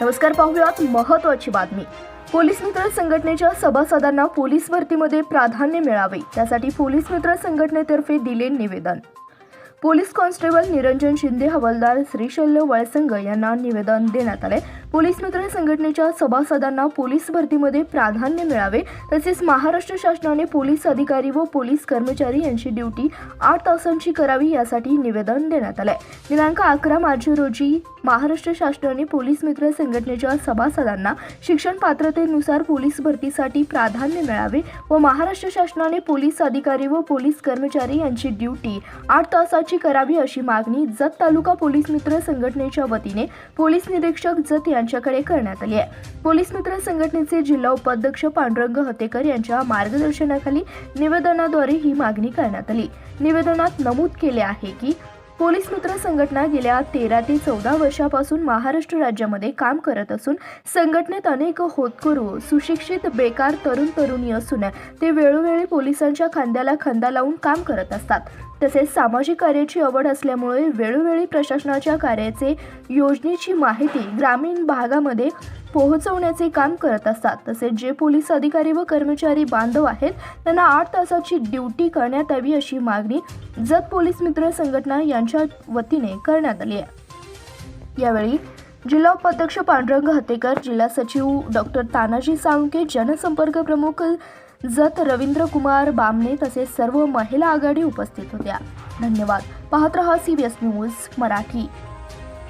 नमस्कार पाहूयात महत्वाची बातमी. पोलीस मित्र संघटनेच्या सभासदांना पोलीस भरतीमध्ये प्राधान्य मिळावे त्यासाठी पोलीस मित्र संघटनेतर्फे दिले निवेदन. पोलीस कॉन्स्टेबल निरंजन शिंदे हवालदार श्रीशल्य वळसंग यांना निवेदन देण्यात आले. पोलीस मित्र संघटनेच्या सभासदांना पोलीस भरतीमध्ये प्राधान्य मिळावे तसेच महाराष्ट्र शासनाने पोलीस अधिकारी व पोलीस कर्मचारी यांची ड्युटी आठ तासांची करावी यासाठी निवेदन देण्यात आले. दिनांक अकरा मार्च रोजी महाराष्ट्र शासनाने पोलीस मित्र संघटनेच्या सभासदांना शिक्षण पात्रतेनुसार पोलीस भरतीसाठी प्राधान्य मिळावे व महाराष्ट्र शासनाने पोलीस अधिकारी व पोलीस कर्मचारी यांची ड्युटी आठ तासांची करावी अशी मागणी जत तालुका पोलीस मित्र संघटनेच्या वतीने पोलीस निरीक्षक जत यांच्याकडे करण्यात आली आहे. पोलीस मित्र संघटनेचे जिल्हा उपाध्यक्ष पांडुरंग हतेकर यांच्या मार्गदर्शनाखाली निवेदनाद्वारे ही मागणी करण्यात आली. निवेदनात नमूद केले आहे की पोलीस मित्र संघटना गेल्या तेरा ते चौदा वर्षापासून महाराष्ट्र राज्यामध्ये काम करत असून संघटनेत अनेक होतकरू सुशिक्षित बेकार तरुण तरुणी असून ते वेळोवेळी पोलिसांच्या खांद्याला खांदा लावून काम करत असतात. तसेच सामाजिक कार्याची आवड असल्यामुळे वेळोवेळी प्रशासनाच्या कार्याचे योजनेची माहिती ग्रामीण भागामध्ये पोहोचवण्याचे काम करत असतात. तसेच जे पोलीस अधिकारी व कर्मचारी बांधव आहेत त्यांना आठ तासाची ड्युटी करण्यात यावी अशी मागणी जत पोलीस मित्र संघटना यांच्या वतीने करण्यात आली आहे. यावेळी जिल्हा उपाध्यक्ष पांडुरंग हतेकर जिल्हा सचिव डॉक्टर तानाजी साळुंके जनसंपर्क प्रमुख जत रवींद्र कुमार बामणे तसेच सर्व महिला आघाडी उपस्थित होत्या. धन्यवाद. पाहत रहा C B S news Marathi.